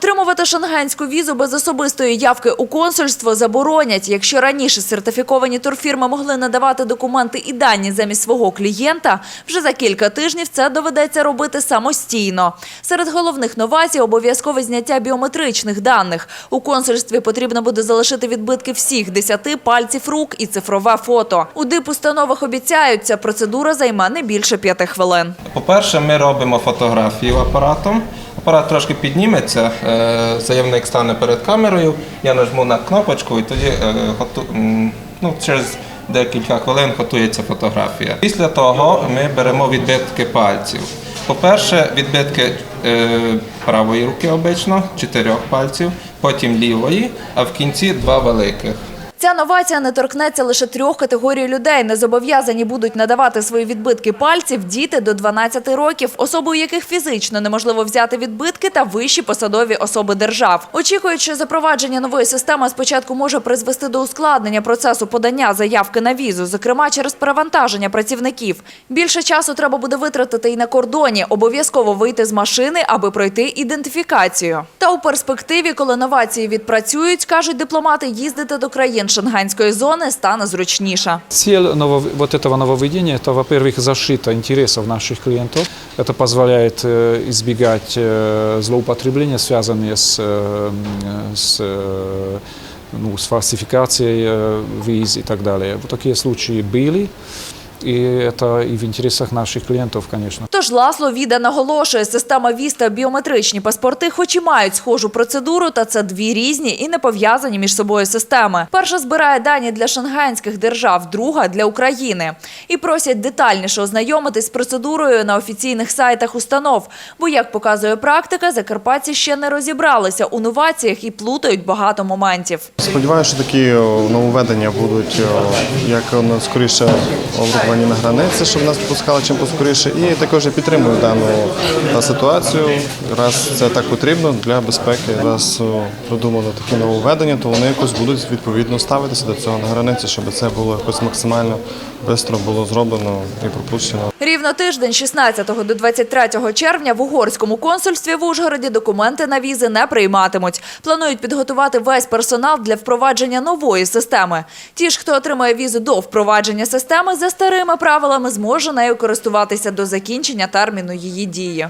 Отримувати шенгенську візу без особистої явки у консульство заборонять. Якщо раніше сертифіковані турфірми могли надавати документи і дані замість свого клієнта, вже за кілька тижнів це доведеться робити самостійно. Серед головних новацій обов'язкове зняття біометричних даних. У консульстві потрібно буде залишити відбитки всіх 10 пальців рук і цифрове фото. У дипустановах обіцяють, ця процедура займе не більше п'яти хвилин. По-перше, ми робимо фотографію апаратом. Апарат трошки підніметься, е, заявник стане перед камерою, я нажму на кнопочку і тоді е, ну, через декілька хвилин готується фотографія. Після того ми беремо відбитки пальців. По-перше, відбитки е, правої руки обично, чотирьох пальців, потім лівої, а в кінці два великих. Ця новація не торкнеться лише трьох категорій людей. Не зобов'язані будуть надавати свої відбитки пальців діти до 12 років, особи, у яких фізично неможливо взяти відбитки, та вищі посадові особи держав. Очікують, що запровадження нової системи спочатку може призвести до ускладнення процесу подання заявки на візу, зокрема через перевантаження працівників. Більше часу треба буде витратити і на кордоні, обов'язково вийти з машини, аби пройти ідентифікацію. Та у перспективі, коли новації відпрацюють, кажуть дипломати, їздити до країн шенгенської зони стане зручніше. Цель новов- вот этого нововведения – это, во-первых, защита интересов наших клиентов. Это позволяет э, избегать э, злоупотребления, связанные с, э, м, с, э, ну, с фальсификацией э, виз и так далее. Вот такие случаи были, и это и в интересах наших клиентов, конечно. Тож Ласло Віда наголошує, система віз та біометричні паспорти, хоч і мають схожу процедуру, та це дві різні і не пов'язані між собою системи. Перша збирає дані для шенгенських держав, друга для України. І просять детальніше ознайомитись з процедурою на офіційних сайтах установ. Бо, як показує практика, закарпатці ще не розібралися у новаціях і плутають багато моментів. Сподіваюся, що такі нововведення будуть як воно скоріше обрубані на границі, щоб нас пускали чим поскоріше. І також я підтримую дану ситуацію. Раз це так потрібно для безпеки, раз о, продумано такі нововведення, то вони якось будуть відповідно ставитися до цього на границі, щоб це було якось максимально швидко було зроблено і пропущено. Рівно тиждень 16 до 23 червня в угорському консульстві в Ужгороді документи на візи не прийматимуть. Планують підготувати весь персонал для впровадження нової системи. Ті ж, хто отримає візу до впровадження системи, за старими правилами зможе нею користуватися до закінчення терміну її дії.